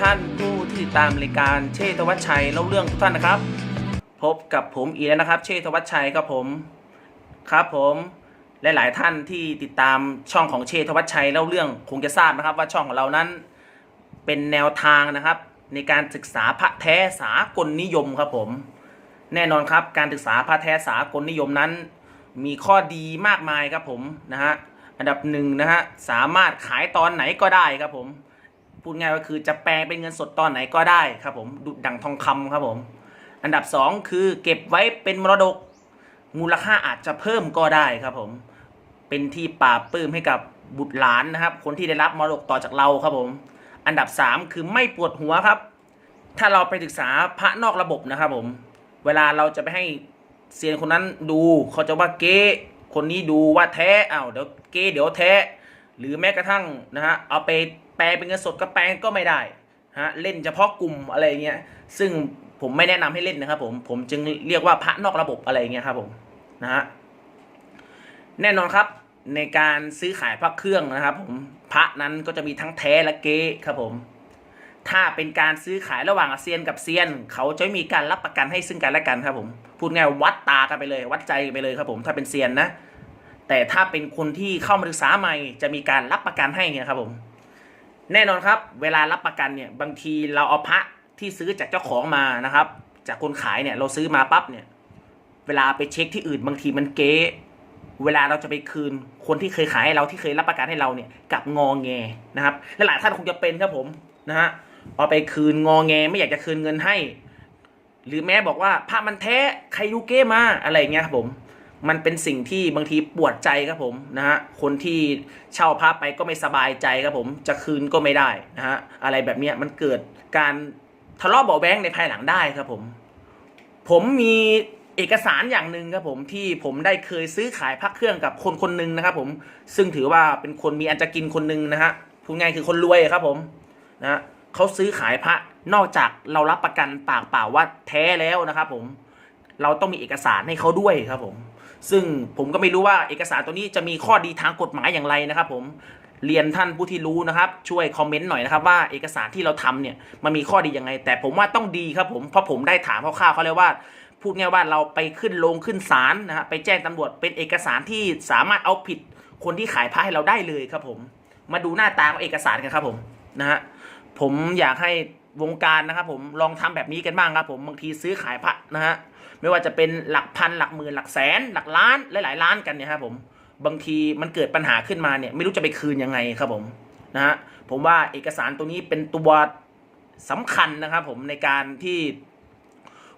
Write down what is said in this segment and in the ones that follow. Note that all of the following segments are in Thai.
ท่านผู้ที่ติดตามรายการเชษฐวัชชัยเล่าเรื่องทุกท่านนะครับ พบกับผมอีกแล้วนะครับ เชษฐวัชชัยครับผมครับผมและหลายท่านที่ติดตามช่องของเชษฐวัชชัยเล่าเรื่องคงจะทราบนะครับ ว่าช่องของเรานั้นเป็นแนวทางนะครับ ในการศึกษาพระแท้สากลนิยมครับผม แน่นอนครับการศึกษาพระแท้สากลนิยมนั้น มีข้อดีมากมายครับผมนะฮะอันดับหนึ่งนะฮะสามารถขายตอนไหนก็ได้ครับผม พูดง่ายก็คือจะแปลงเป็นเงินสดตอนไหนก็ได้ครับผมดุจดังทองคำครับผม อันดับ 2 คือเก็บไว้เป็นมรดกมูลค่าอาจจะเพิ่มก็ได้ครับผม เป็นที่ปราบปลื้มให้กับบุตรหลานนะครับ คนที่ได้รับมรดกต่อจากเราครับผม อันดับ 3 คือไม่ปวดหัวครับ ถ้าเราไปศึกษาพระนอกระบบนะครับผม เวลาเราจะไปให้เซียนคนนั้นดูเขาจะว่าเก๊คนนี้ดูว่าแท้อ้าวเดี๋ยวเก๊เดี๋ยวแท้หรือแม้กระทั่งนะฮะเอาไป แปลเป็นเงินสดก็แปลงก็ไม่ได้ฮะเล่นเฉพาะกลุ่มอะไรเงี้ยซึ่งผมไม่แนะนำให้เล่นนะครับผมผมจึงเรียกว่าพระนอกระบบอะไรเงี้ยครับผมนะฮะแน่นอนครับในการซื้อขายพระเครื่องนะครับผมพระนั้นก็จะมีทั้งแท้และเก๊ครับผม ถ้าเป็นการซื้อขายระหว่างเซียนกับเซียน เขาจะมีการรับประกันให้ซึ่งกันและกันครับผมพูดง่ายวัดตากันไปเลย วัดใจไปเลยครับผมถ้าเป็นเซียนนะ แต่ถ้าเป็นคนที่เข้ามาศึกษาใหม่จะมีการรับประกันให้เนี่ยครับผม แน่นอนครับ เวลารับประกันเนี่ยบางทีเราเอาพระที่ซื้อจากเจ้าของมานะครับ จากคนขายเนี่ยเราซื้อมาปั๊บเนี่ยเวลาไปเช็คที่อื่นบางทีมันเก๊เวลาเราจะไปคืนคนที่เคยขายให้เราที่เคยรับประกันให้เราเนี่ยกลับงอแงนะครับและหลายท่านคงจะเป็นครับผมนะฮะเอาไปคืนงอแงไม่อยากจะคืนเงินให้ หรือแม้บอกว่าพระมันแท้ใครยูเก้มาอะไรอย่างเงี้ยครับผม มันเป็นสิ่งที่บางทีปวดใจครับผมนะฮะคนที่เช่าพระไปก็ไม่สบายใจครับผมจะคืนก็ไม่ได้นะฮะอะไรแบบนี้มันเกิดการทะเลาะเบาแวงในภายหลังได้ครับผม ผมมีเอกสารอย่างหนึ่งครับผมที่ผมได้เคยซื้อขายพระเครื่องกับคนคนหนึ่งนะครับผมซึ่งถือว่าเป็นคนมีอันจะกินคนหนึ่งนะฮะพูดง่ายคือคนรวยครับผมนะฮะเขาซื้อขายพระนอกจากเรารับประกันปากเปล่าว่าแท้แล้วนะครับผมเราต้องมีเอกสารให้เขาด้วยครับผม ซึ่งผมก็ไม่รู้ว่าเอกสารตัวนี้จะมีข้อดีทางกฎหมายอย่างไรนะครับ ผมเรียนท่านผู้ที่รู้นะครับ ช่วยคอมเมนต์หน่อยนะครับว่าเอกสารที่เราทำเนี่ยมันมีข้อดียังไง แต่ผมว่าต้องดีครับผมเพราะผมได้ถามคร่าวๆเขาเลยว่า พูดง่ายว่าเราไปขึ้นลงขึ้นศาลนะฮะไปแจ้งตำรวจเป็นเอกสารที่สามารถเอาผิดคนที่ขายพระให้เราได้เลยครับผม มาดูหน้าตาของเอกสารกันครับผมนะฮะผมอยากให้วงการนะครับผมลองทำแบบนี้กันบ้างครับผมบางทีซื้อขายพระนะฮะ ไม่ว่าจะเป็นหลักพันหลักหมื่นหลักแสน หลักล้านหลายๆล้านกันเนี่ยครับผมบางทีมันเกิดปัญหาขึ้นมาเนี่ยไม่รู้จะไปคืนยังไงครับผมนะฮะผมว่าเอกสารตัวนี้เป็นตัวสำคัญนะครับผมในการที่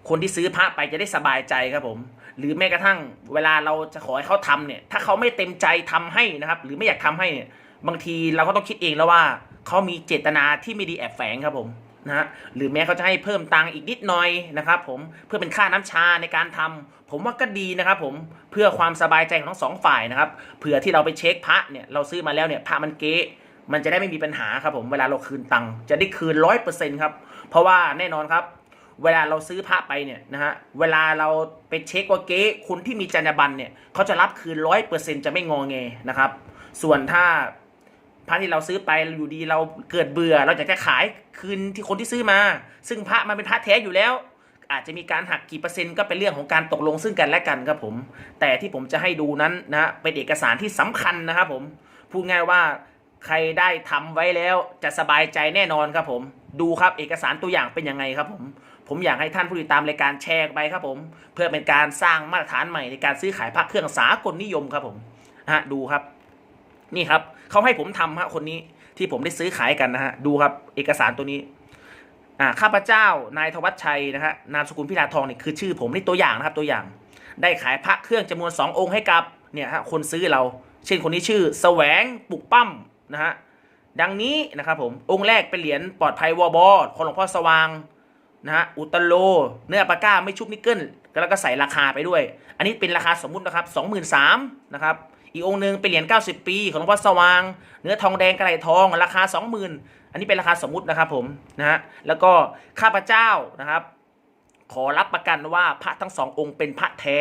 คนที่ซื้อพระไปจะได้สบายใจครับผม หรือแม้กระทั่งเวลาเราจะขอให้เขาทำเนี่ย ถ้าเขาไม่เต็มใจทำให้นะครับ หรือไม่อยากทำให้เนี่ยบางทีเราก็ต้องคิดเองแล้วว่าเขามีเจตนาที่ไม่ดีแอบแฝงครับผม นะฮะหรือแม้เขาจะให้เพิ่มตังค์อีกนิดหน่อยนะครับผมเพื่อเป็นค่าน้ำชาในการทำผมว่าก็ดีนะครับผมเพื่อความสบายใจของทั้งสองฝ่ายนะครับเผื่อที่เราไปเช็คพระเนี่ยเราซื้อมาแล้วเนี่ยพระมันเก๊มันจะได้ไม่มีปัญหาครับผมเวลาเราคืนตังค์จะได้คืนร้อยเปอร์เซ็นต์ครับเพราะว่าแน่นอนครับ เวลาเราซื้อพระไปเนี่ยนะฮะเวลาเราไปเช็คว่าเก๊คนที่มีจรรยาบรรณเนี่ยเขาจะรับคืนร้อยเปอร์เซ็นต์จะไม่งอแงนะครับส่วนถ้า พระที่เราซื้อไปอยู่ดีเราเกิดเบื่อ เราอยากจะขายคืนที่คนที่ซื้อมา ซึ่งพระมันเป็นพระแท้อยู่แล้ว อาจจะมีการหักกี่เปอร์เซ็นต์ก็เป็นเรื่องของการตกลงซึ่งกันและกันครับผม แต่ที่ผมจะให้ดูนั้นนะฮะเป็นเอกสารที่สำคัญนะครับผมพูดง่ายว่าใครได้ทำไว้แล้วจะสบายใจแน่นอนครับผม ดูครับเอกสารตัวอย่างเป็นยังไงครับผมผมอยากให้ท่านผู้ติดตามรายการแชร์ไปครับผม เพื่อเป็นการสร้างมาตรฐานใหม่ในการซื้อขายพระเครื่องสากลนิยมครับผมฮะดูครับ นี่ครับ เขาให้ผมทำฮะคนนี้ที่ผมได้ซื้อขายกันนะฮะดูครับเอกสารตัวนี้อ่าข้าพเจ้านายธวัชชัยนะฮะนามสกุลพิลาทองนี่คือชื่อผมนี่ตัวอย่างนะครับตัวอย่าง ได้ขายพระเครื่องจำนวนสององค์ให้กับเนี่ยฮะคนซื้อเรา เช่นคนนี้ชื่อแสวงปุกปั้มนะฮะดังนี้นะครับผมองค์แรกเป็นเหรียญปลอดภัยวอบอของหลวงพ่อสว่างนะฮะอุตโล เนื้อปาก้าไม่ชุบนิกเกิลแล้วก็ใส่ราคาไปด้วย อันนี้เป็นราคาสมมุตินะครับสองหมื่นสามนะครับ อีกองค์หนึ่งเป็นเหรียญ90 ปี ของหลวงพ่อสว่าง เนื้อทองแดงกระไรทองราคา 20,000 อันนี้เป็นราคาสมมุตินะครับผมนะฮะแล้วก็ข้าพเจ้านะครับขอรับประกันว่าพระทั้งสององค์เป็นพระแท้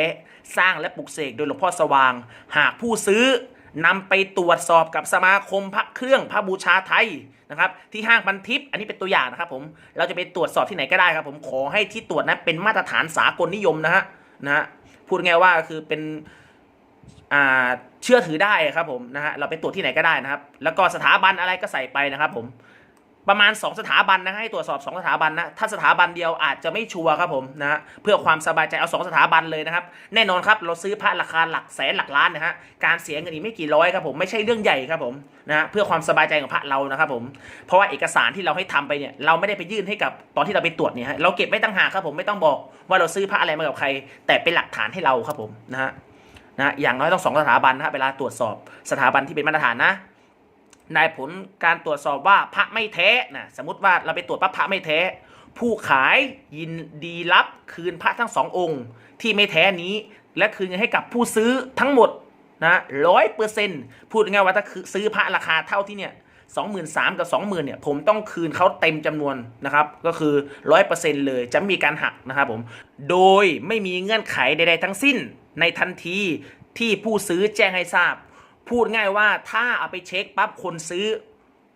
สร้างและปลุกเสกโดยหลวงพ่อสว่าง หากผู้ซื้อนำไปตรวจสอบกับสมาคมพระเครื่องพระบูชาไทยนะครับที่ห้างพันทิพย์อันนี้เป็นตัวอย่างนะครับผมเราจะไปตรวจสอบที่ไหนก็ได้ครับผมขอให้ที่ตรวจนั้นเป็นมาตรฐานสากลนิยมนะฮะนะฮะพูดง่ายว่าคือเป็น เชื่อถือได้ครับผมนะฮะเราไปตรวจที่ไหนก็ได้นะครับ แล้วก็สถาบันอะไรก็ใส่ไปนะครับผมประมาณ 2 สถาบันนะให้ตรวจสอบ 2 สถาบันนะถ้าสถาบันเดียวอาจจะไม่ชัวร์ครับผมนะฮะเพื่อความสบายใจเอา 2 สถาบันเลยนะครับ แน่นอนครับเราซื้อพระราคาหลักแสนหลักล้านนะฮะการเสียเงินอีกไม่กี่ร้อยครับผมไม่ใช่เรื่องใหญ่ครับผมนะฮะเพื่อความสบายใจของพระเรานะครับผมเพราะว่าเอกสารที่เราให้ทำไปเนี่ยเราไม่ได้ไปยื่นให้กับตอนที่เราไปตรวจเนี่ยฮะเราเก็บไว้ตั้งหากครับผมไม่ต้องบอกว่าเราซื้อพระอะไรมากับใคร แต่เป็นหลักฐานให้เราครับผมนะฮะ นะอย่างน้อยต้องสองสถาบันนะเวลาตรวจสอบสถาบันที่เป็นมาตรฐานนะนายผลการตรวจสอบว่าพระไม่แท้นะสมมติว่าเราไปตรวจปั๊บพระไม่แท้ผู้ขายยินดีรับคืนพระทั้งสององค์ ที่ไม่แท้นี้ และคืนเงินให้กับผู้ซื้อทั้งหมดนะร้อยเปอร์เซ็นต์พูดง่ายๆว่าถ้าคือซื้อพระราคาเท่าที่เนี่ยสองหมื่นสามกับสองหมื่นเนี่ยผมต้องคืนเขาเต็มจำนวนนะครับ ก็คือร้อยเปอร์เซ็นต์เลยจะมีการหักนะครับผม โดยไม่มีเงื่อนไขใดๆทั้งสิ้น ในทันทีที่ผู้ซื้อแจ้งให้ทราบ พูดง่ายว่าถ้าเอาไปเช็คปั๊บคนซื้อ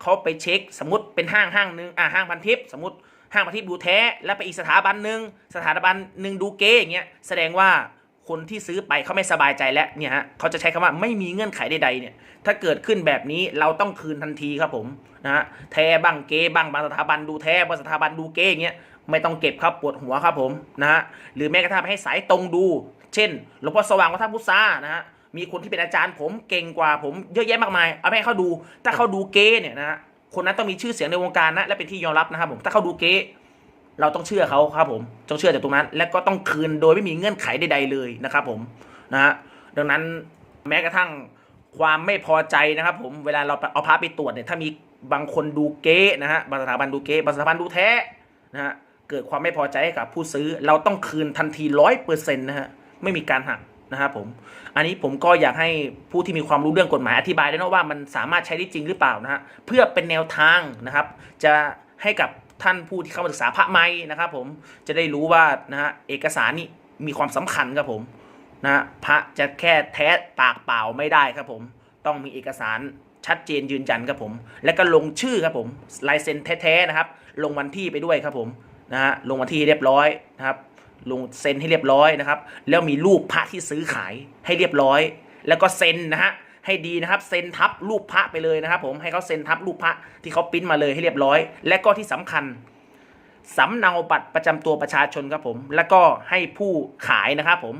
เขาไปเช็คสมมติเป็นห้างห้างหนึ่งอ่าห้างพันทิปสมมติห้างพันทิปดูแท้ แล้วไปอีกสถาบันหนึ่งสถาบันหนึ่งดูเก๊อย่างเงี้ยแสดงว่าคนที่ซื้อไปเขาไม่สบายใจแล้วเนี่ยฮะเขาจะใช้คำว่าไม่มีเงื่อนไขใดๆเนี่ยถ้าเกิดขึ้นแบบนี้เราต้องคืนทันทีครับผมนะฮะแท้บ้างเก๊บ้างบางสถาบันดูแท้บางสถาบันดูเก๊อย่างเงี้ยไม่ต้องเก็บครับปวดหัวครับผมนะฮะหรือแม้กระทั่งให้สายตรงดู เช่นหลวงพ่อสว่างวัดท่าพุทรานะฮะมีคนที่เป็นอาจารย์ผมเก่งกว่าผมเยอะแยะมากมาย เอาไปให้เขาดู ถ้าเขาดูเก๊เนี่ยนะฮะคนนั้นต้องมีชื่อเสียงในวงการนะและเป็นที่ยอมรับนะครับผมถ้าเขาดูเก๊เราต้องเชื่อเขาครับผมต้องเชื่อจากตรงนั้น และก็ต้องคืนโดยไม่มีเงื่อนไขใดๆเลยนะครับผมนะฮะดังนั้นแม้กระทั่งความไม่พอใจนะครับ ผมเวลาเราเอาพาไปตรวจเนี่ยถ้ามีบางคนดูเก๊นะฮะบางสถาบันดูเก๊บางสถาบันดูแท้นะฮะเกิดความไม่พอใจให้กับผู้ซื้อ เราต้องคืนทันทีร้อยเปอร์เซ็นต์นะฮะ ไม่มีการหักนะครับผม อันนี้ผมก็อยากให้ผู้ที่มีความรู้เรื่องกฎหมายอธิบายด้วยนะว่ามันสามารถใช้ได้จริงหรือเปล่านะฮะเพื่อเป็นแนวทางนะครับ จะให้กับท่านผู้ที่เข้ามาศึกษาพระไม้นะครับ ผมจะได้รู้ว่านะฮะเอกสารนี่มีความสำคัญครับผมนะฮะพระจะแค่แท้ปากเปล่าไม่ได้ครับผม ต้องมีเอกสารชัดเจนยืนยันครับผม และก็ลงชื่อครับผมลายเซ็นแท้ๆนะครับ ลงวันที่ไปด้วยครับผมนะฮะลงวันที่เรียบร้อยนะครับ ลงเซ็นให้เรียบร้อยนะครับ แล้วมีรูปพระที่ซื้อขายให้เรียบร้อย แล้วก็เซ็นนะฮะให้ดีนะครับเซ็นทับรูปพระไปเลยนะครับ ผมให้เขาเซ็นทับรูปพระที่เขาปิ้นมาเลยให้เรียบร้อย และก็ที่สำคัญสำเนาบัตรประจำตัวประชาชนครับผม แล้วก็ให้ผู้ขายนะครับผม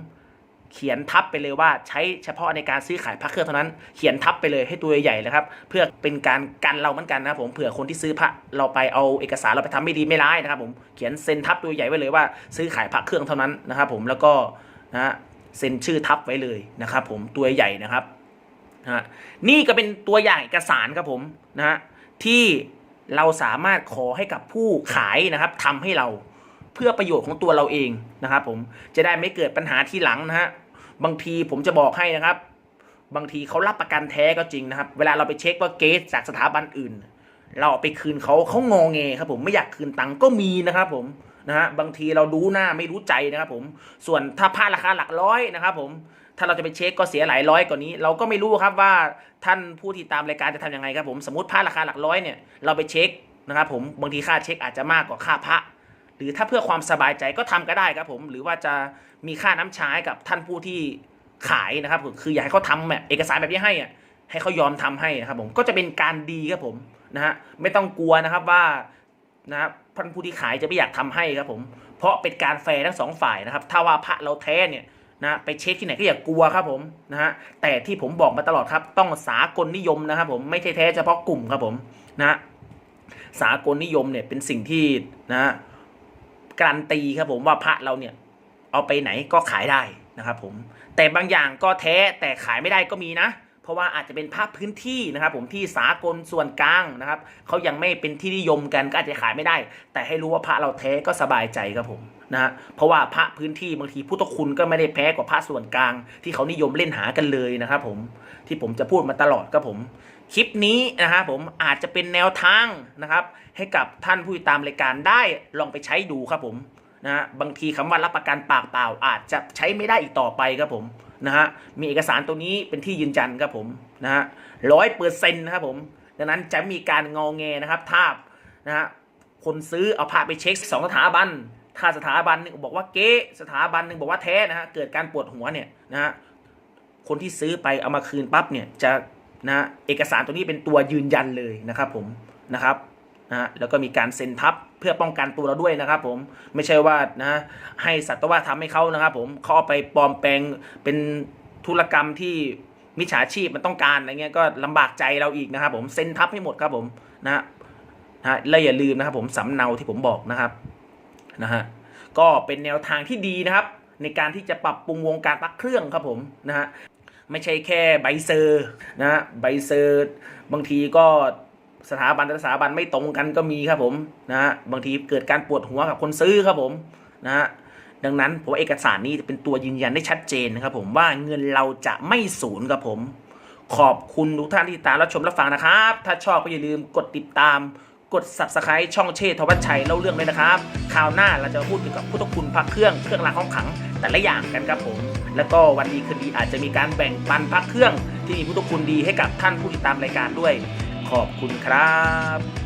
เขียนทับไปเลยว่าใช้เฉพาะในการซื้อขายพระเครื่องเท่านั้น เขียนทับไปเลยให้ตัวใหญ่ๆนะครับ เพื่อเป็นการกันเราเหมือนกันนะครับผมเผื่อคนที่ซื้อพระเราไปเอาเอกสารเราไปทำไม่ดีไม่ร้ายนะครับผมเขียนเซ็นทับตัวใหญ่ไว้เลยว่าซื้อขายพระเครื่องเท่านั้นนะครับผมแล้วก็นะเซ็นชื่อทับไว้เลยนะครับผมตัวใหญ่นะครับนะฮะนี่ก็เป็นตัวอย่างเอกสารครับผมนะฮะที่เราสามารถขอให้กับผู้ขายนะครับทำให้เราเพื่อประโยชน์ของตัวเราเองนะครับผมจะได้ไม่เกิดปัญหาทีหลังนะฮะ บางทีผมจะบอกให้นะครับ บางทีเขารับประกันแท้ก็จริงนะครับ เวลาเราไปเช็คว่าเกสจากสถาบันอื่น เราไปคืนเขาเขางอแงครับผมไม่อยากคืนตังค์ก็มีนะครับผมนะฮะบางทีเรารู้หน้าไม่รู้ใจนะครับผมส่วนถ้าผ้าราคาหลักร้อยนะครับผมถ้าเราจะไปเช็คก็เสียหลายร้อยกว่านี้ เราก็ไม่รู้ครับว่าท่านผู้ที่ตามรายการจะทำยังไงครับผมสมมติผ้าราคาหลักร้อยเนี่ยเราไปเช็คนะครับผมบางทีค่าเช็คอาจจะมากกว่าค่าพระ หรือถ้าเพื่อความสบายใจก็ทำก็ได้ครับผม หรือว่าจะมีค่าน้ำชาให้กับท่านผู้ที่ขายนะครับผมคืออยากให้เขาทำแบบเอกสารแบบนี้ให้อะให้เขายอมทำให้นะครับผมก็จะเป็นการดีครับผมนะฮะไม่ต้องกลัวนะครับว่านะครับท่านผู้ที่ขายจะไม่อยากทำให้ครับผม เพราะเป็นการแฟร์ทั้งสองฝ่ายนะครับ ถ้าว่าพระเราแท้เนี่ยนะไปเช็คที่ไหนก็อย่ากกลัวครับผมนะฮะแต่ที่ผมบอกมาตลอดครับต้องสากลนิยมนะครับผมไม่ใช่แท้เฉพาะกลุ่มครับผมนะสากลนิยมเนี่ยเป็นสิ่งที่นะฮะ การันตีครับผมว่าพระเราเนี่ยเอาไปไหนก็ขายได้นะครับผมแต่บางอย่างก็แท้แต่ขายไม่ได้ก็มีนะ เพราะว่าอาจจะเป็นภาพพื้นที่นะครับ ผมที่สากลส่วนกลางนะครับเขายังไม่เป็นที่นิยมกันก็อาจจะขายไม่ได้ แต่ให้รู้ว่าพระเราแท้ก็สบายใจครับผมนะฮะเพราะว่าพระพื้นที่บางทีพุทธคุณก็ไม่ได้แพ้กว่าพระส่วนกลาง ที่เขานิยมเล่นหากันเลยนะครับผมที่ผมจะพูดมาตลอดครับผม คลิปนี้นะครับผมอาจจะเป็นแนวทางนะครับ ให้กับท่านผู้ติดตามรายการได้ลองไปใช้ดูครับผมนะฮะบางทีคำว่ารับประกันปากเปล่าอาจจะใช้ไม่ได้อีกต่อไปครับผมนะฮะมีเอกสารตัวนี้เป็นที่ยืนยันครับผมนะฮะร้อยเปอร์เซ็นต์นะครับผมดังนั้นจะมีการงอแงนะครับถ้านะฮะคนซื้อเอาพาไปเช็คสองสถาบันถ้าสถาบันหนึ่งบอกว่าเก๊สถาบันหนึ่งบอกว่าแท้นะฮะเกิดการปวดหัวเนี่ยนะฮะคนที่ซื้อไปเอามาคืนปั๊บเนี่ยจะนะฮะเอกสารตัวนี้เป็นตัวยืนยันเลยนะครับผมนะครับ นะฮะแล้วก็มีการเซ็นทับเพื่อป้องกันตัวเราด้วยนะครับผมไม่ใช่ว่านะให้สัตวะทำให้เขานะครับผมเขาเอาไปปลอมแปลงเป็นธุรกรรมที่มิจฉาชีพมันต้องการอะไรเงี้ยก็ลำบากใจเราอีกนะครับผมเซ็นทับให้หมดครับผมนะฮะนะและอย่าลืมนะครับผมสำเนาที่ผมบอกนะครับนะฮะก็เป็นแนวทางที่ดีนะครับ ในการที่จะปรับปรุงวงการพักเครื่องครับผมนะฮะไม่ใช่แค่ใบเซอร์นะฮะใบเซอร์ บางทีก็ สถาบันแต่ละสถาบันไม่ตรงกันก็มีครับผมนะฮะบางทีเกิดการปวดหัวกับคนซื้อครับผมนะฮะดังนั้นผมว่าเอกสารนี้จะเป็นตัวยืนยันได้ชัดเจนนะครับผมว่าเงินเราจะไม่สูญครับผม ขอบคุณทุกท่านที่ติดตามรับชมรับฟังนะครับ ถ้าชอบก็อย่าลืมกดติดตาม กด subscribe ช่องเชษฐวัชชัยเล่าเรื่องเลยนะครับคราวหน้าเราจะพูดเกี่ยวกับพุทธคุณพระเครื่องเครื่องรางของขลังแต่ละอย่างกันครับผม แล้วก็วันดีคืนดีอาจจะมีการแบ่งปันพระเครื่องที่มีพุทธคุณดีให้กับท่านผู้ติดตามรายการด้วย ขอบคุณครับ